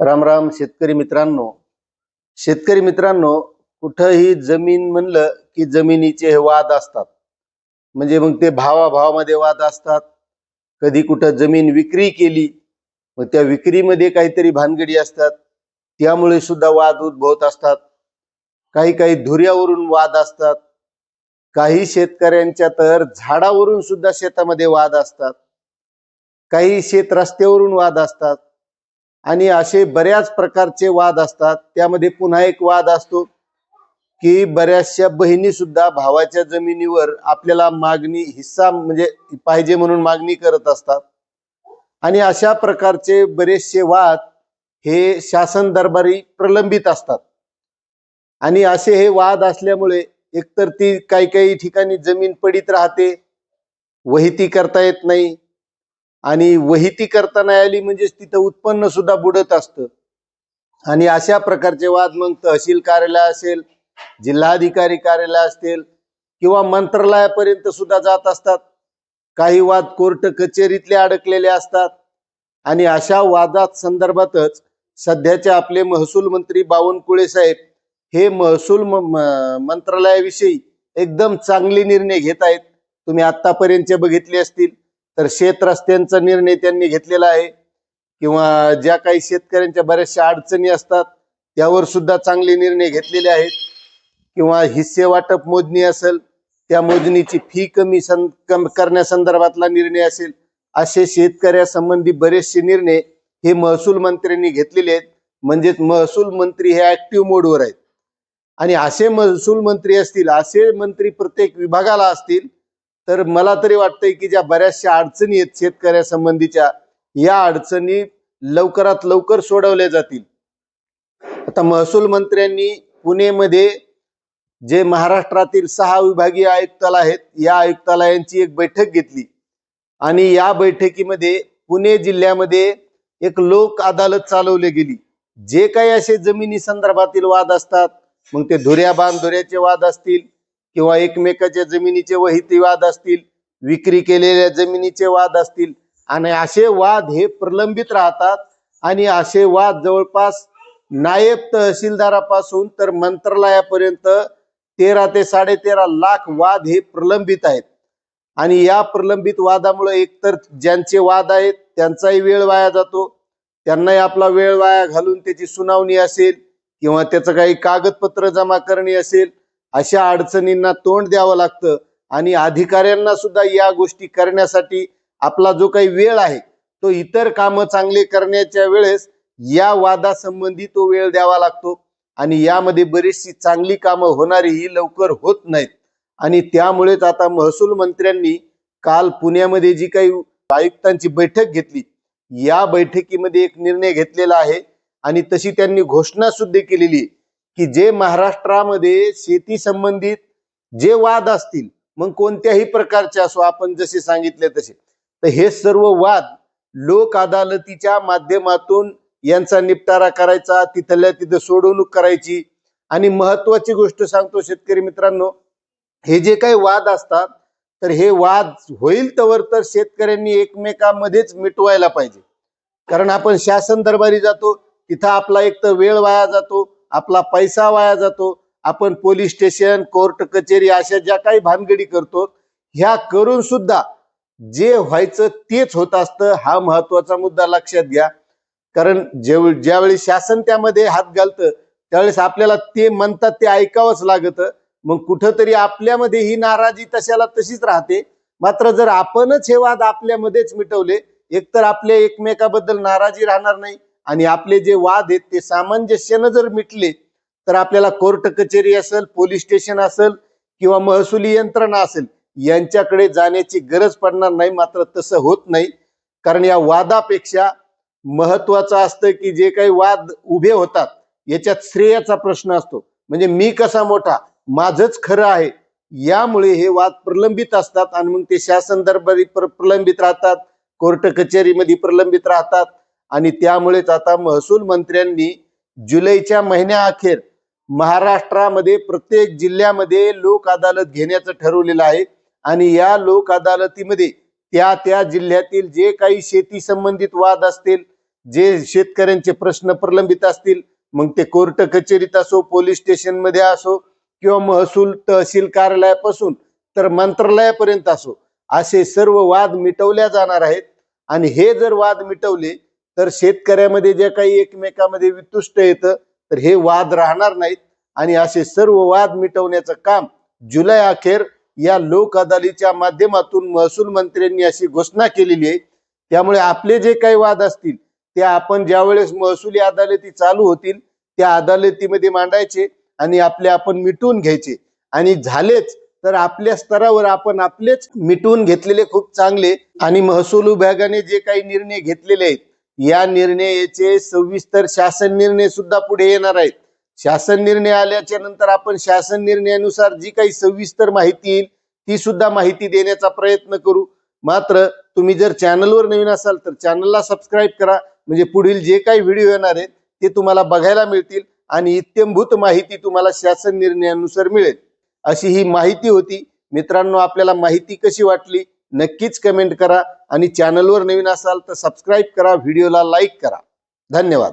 राम राम शेतकरी मित्रांनो. शेतकरी मित्रांनो कुठंही जमीन म्हणलं की जमिनीचे हे वाद असतात. म्हणजे मग ते भावाभावामध्ये वाद असतात. कधी कुठं जमीन विक्री केली मग त्या विक्रीमध्ये काहीतरी भानगडी असतात. त्यामुळे सुद्धा वाद उद्भवत असतात. काही काही धुऱ्यावरून वाद असतात. काही शेतकऱ्यांच्या तर झाडावरून सुद्धा शेतामध्ये वाद असतात. काही शेत रस्त्यावरून वाद असतात. आणि असे बऱ्याच प्रकारचे वाद असतात. त्यामध्ये पुन्हा एक वाद असतो की बऱ्याचशा बहिणी सुद्धा भावाच्या जमिनीवर आपल्याला मागणी हिस्सा म्हणजे पाहिजे म्हणून मागणी करत असतात. आणि अशा प्रकारचे बरेचसे वाद हे शासन दरबारी प्रलंबित असतात. आणि असे हे वाद असल्यामुळे एकतर ती काही काही ठिकाणी जमीन पडीत राहते वहिती करता येत नाही आणि वहिती करता नाही आली म्हणजेच तिथं उत्पन्न सुद्धा बुडत असतं. आणि अशा प्रकारचे वाद मग तहसील कार्यालय असेल जिल्हाधिकारी कार्यालय असतील किंवा मंत्रालयापर्यंत सुद्धा जात असतात. काही वाद कोर्ट कचेरीतले अडकलेले असतात. आणि अशा वादात संदर्भातच सध्याचे आपले महसूल मंत्री बावनकुळे साहेब हे महसूल म- मंत्रालयाविषयी एकदम चांगले निर्णय घेत आहेत. तुम्ही आतापर्यंतचे बघितले असतील. तर शेत रस्त्यांचा निर्णय त्यांनी घेतलेला आहे. किंवा ज्या काही शेतकऱ्यांच्या बऱ्याचशा अडचणी असतात त्यावर सुद्धा चांगले निर्णय घेतलेले आहेत. किंवा हिस्से वाटप मोजणी असेल त्या मोजणीची फी कमी सं कम करण्यासंदर्भातला निर्णय असेल असे शेतकऱ्यासंबंधी बरेचसे निर्णय हे महसूल मंत्र्यांनी घेतलेले आहेत. म्हणजेच महसूल मंत्री हे ऍक्टिव्ह मोडवर आहेत. आणि असे महसूल मंत्री असतील असे मंत्री प्रत्येक विभागाला असतील तर मला तरी वाटतंय की ज्या बऱ्याचशा अडचणी आहेत शेतकऱ्यासंबंधीच्या या अडचणी लवकरात लवकर सोडवल्या जातील. आता महसूल मंत्र्यांनी पुणेमध्ये जे महाराष्ट्रातील सहा विभागीय आयुक्तालय आहेत या आयुक्तालयांची एक बैठक घेतली. आणि या बैठकीमध्ये पुणे जिल्ह्यामध्ये एक लोक अदालत चालवली गेली. जे काही असे जमिनी संदर्भातील वाद असतात मग ते धुऱ्या बांधुऱ्याचे वाद असतील किंवा एकमेकाच्या जमिनीचे वहिती वाद असतील विक्री केलेल्या जमिनीचे वाद असतील आणि असे वाद हे प्रलंबित राहतात. आणि असे वाद जवळपास नायब तहसीलदारापासून तर मंत्रालयापर्यंत तेरा ते साडेतेरा लाख वाद हे प्रलंबित आहेत. आणि या प्रलंबित वादामुळे एकतर ज्यांचे वाद आहेत त्यांचाही वेळ वाया जातो. त्यांनाही आपला वेळ वाया घालून त्याची सुनावणी असेल किंवा त्याचं काही कागदपत्र जमा करणे असेल अशा अडचणींना तोंड द्यावं लागतं. आणि अधिकाऱ्यांना सुद्धा या गोष्टी करण्यासाठी आपला जो काही वेळ आहे तो इतर कामं चांगले करण्याच्या वेळेस या वादासंबंधी तो वेळ द्यावा लागतो. आणि यामध्ये बरीचशी चांगली कामं होणारी ही लवकर होत नाहीत. आणि त्यामुळेच आता महसूल मंत्र्यांनी काल पुण्यामध्ये जी काही आयुक्तांची बैठक घेतली या बैठकीमध्ये एक निर्णय घेतलेला आहे. आणि तशी त्यांनी घोषणा सुद्धा केलेली आहे. की जे महाराष्ट्रामध्ये शेती संबंधित जे वाद असतील मग कोणत्याही प्रकारचे असो आपण जसे सांगितले तसे. तर हे सर्व वाद लोक अदालतीच्या माध्यमातून यांचा निपटारा करायचा तिथल्या तिथं सोडवणूक करायची. आणि महत्वाची गोष्ट सांगतो शेतकरी मित्रांनो हे जे काही वाद असतात तर हे वाद होईल तवर तर शेतकऱ्यांनी एकमेकांमध्येच मिटवायला पाहिजे. कारण आपण शासन दरबारी जातो तिथं आपला एक तर वेळ वाया जातो आपला पैसा वाया जातो. आपण पोलीस स्टेशन कोर्ट कचेरी अशा ज्या काही भानगडी करतो ह्या करून सुद्धा जे व्हायचं तेच होत असतं. हा महत्त्वाचा मुद्दा लक्षात घ्या. कारण जेव ज्यावेळी शासन त्यामध्ये हात घालतं त्यावेळेस आपल्याला ते म्हणतात ते ऐकावंच लागतं. मग कुठंतरी आपल्यामध्ये ही नाराजी तशाला तशीच राहते. मात्र जर आपणच हे वाद आपल्यामध्येच मिटवले एकतर आपल्या एकमेकाबद्दल नाराजी राहणार नाही आणि आपले जे वाद आहेत ते सामंजस्यानं जर मिटले तर आपल्याला कोर्ट कचेरी असेल पोलीस स्टेशन असेल किंवा महसुली यंत्रणा असेल यांच्याकडे जाण्याची गरज पडणार नाही मात्र तसं होत नाही. कारण या वादापेक्षा महत्वाचं असतं की जे काही वाद उभे होतात याच्यात श्रेयाचा प्रश्न असतो. म्हणजे मी कसा मोठा माझंच खरं आहे यामुळे हे वाद प्रलंबित असतात आणि मग ते शासन दरबारी प्रलंबित राहतात कोर्ट कचेरीमध्ये प्रलंबित राहतात. आणि त्यामुळेच आता महसूल मंत्र्यांनी जुलैच्या महिन्याअखेर महाराष्ट्रामध्ये प्रत्येक जिल्ह्यामध्ये लोक अदालत घेण्याचं ठरवलेलं आहे. आणि या लोक अदालतीमध्ये त्या त्या जिल्ह्यातील जे काही शेती संबंधित वाद असतील जे शेतकऱ्यांचे प्रश्न प्रलंबित असतील मग ते कोर्ट कचेरीत असो पोलीस स्टेशनमध्ये असो किंवा महसूल तहसील कार्यालयापासून तर मंत्रालयापर्यंत असो असे सर्व वाद मिटवल्या जाणार आहेत. आणि हे जर वाद मिटवले तर शेतकऱ्यामध्ये जे काही एकमेकामध्ये वितुष्ट येतं तर हे वाद राहणार नाहीत. आणि असे सर्व वाद मिटवण्याचं काम जुलै अखेर या लोक अदालीच्या माध्यमातून महसूल मंत्र्यांनी अशी घोषणा केलेली आहे. त्यामुळे आपले जे काही वाद असतील ते आपण ज्यावेळेस महसुली अदालती चालू होतील त्या अदालतीमध्ये मांडायचे आणि आपले आपण मिटवून घ्यायचे. आणि झालेच तर आपल्या स्तरावर आपण आपलेच मिटवून घेतलेले खूप चांगले. आणि महसूल विभागाने जे काही निर्णय घेतलेले आहेत या निर्णयाचे सविस्तर शासन निर्णय सुद्धा पुढे येणार आहेत. शासन निर्णय आल्याच्यानंतर आपण शासन निर्णयानुसार जी काही सविस्तर माहिती येईल ती सुद्धा माहिती देण्याचा प्रयत्न करू. मात्र तुम्ही जर चॅनलवर नवीन असाल तर चॅनलला सबस्क्राईब करा. म्हणजे पुढील जे काही व्हिडिओ येणार आहेत ते तुम्हाला बघायला मिळतील आणि इत्यंभूत माहिती तुम्हाला शासन निर्णयानुसार मिळेल. अशी ही माहिती होती. मित्रांनो आपल्याला माहिती कशी वाटली? नक्कीच कमेंट करा आणि चॅनलवर नवीन असाल तर सबस्क्राईब करा व्हिडिओला लाईक करा. धन्यवाद.